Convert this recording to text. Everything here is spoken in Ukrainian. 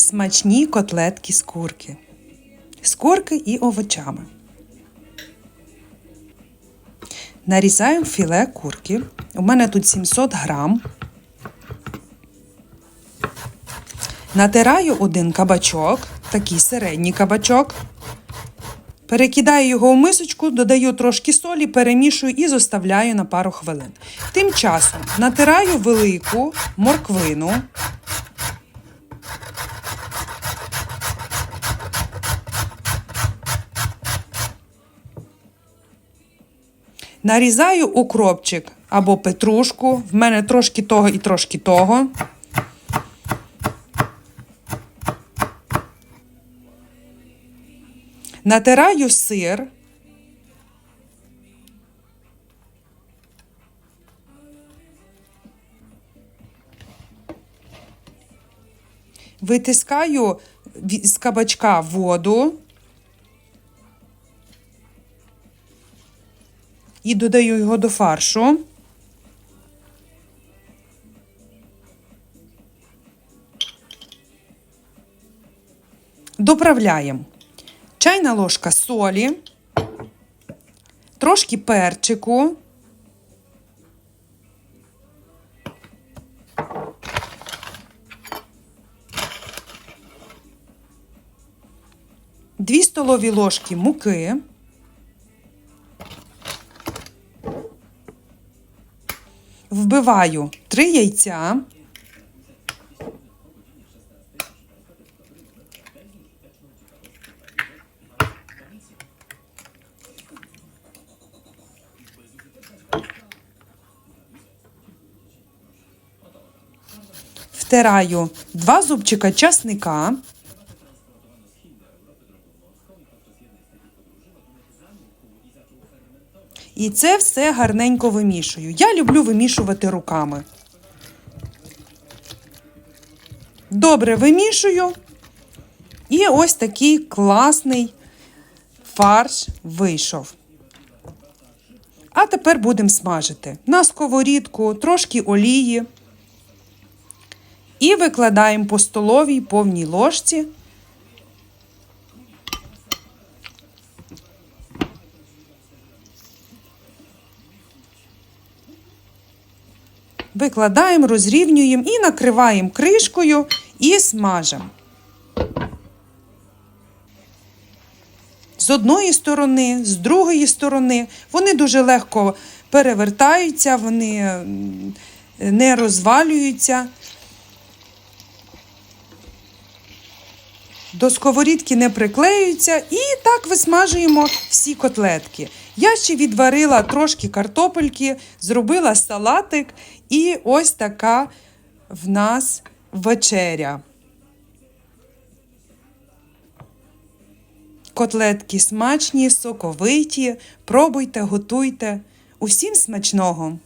смачні котлетки з курки. З курки і овочами. Нарізаємо філе курки. У мене тут 700 грам. Натираю один кабачок, такий середній кабачок. Перекидаю його в мисочку, додаю трошки солі, перемішую і зоставляю на пару хвилин. Тим часом натираю велику морквину. Нарізаю укропчик або петрушку. В мене трошки того і трошки того. Натираю сир. Витискаю з кабачка воду. І додаю його до фаршу. Доправляємо чайна ложка солі, трошки перчику. Дві столові ложки муки. Вбиваю три яйця. Втираю два зубчика часника. І це все гарненько вимішую. Я люблю вимішувати руками. Добре вимішую. І ось такий класний фарш вийшов. А тепер будемо смажити на сковорідку, трошки олії. І викладаємо по столовій повній ложці. Викладаємо, розрівнюємо і накриваємо кришкою і смажемо. З одної сторони, з другої сторони. Вони дуже легко перевертаються, вони не розвалюються. До сковорідки не приклеюються і так висмажуємо всі котлетки. Я ще відварила трошки картопельки, зробила салатик, і ось така в нас вечеря. Котлетки смачні, соковиті. Пробуйте, готуйте. Усім смачного!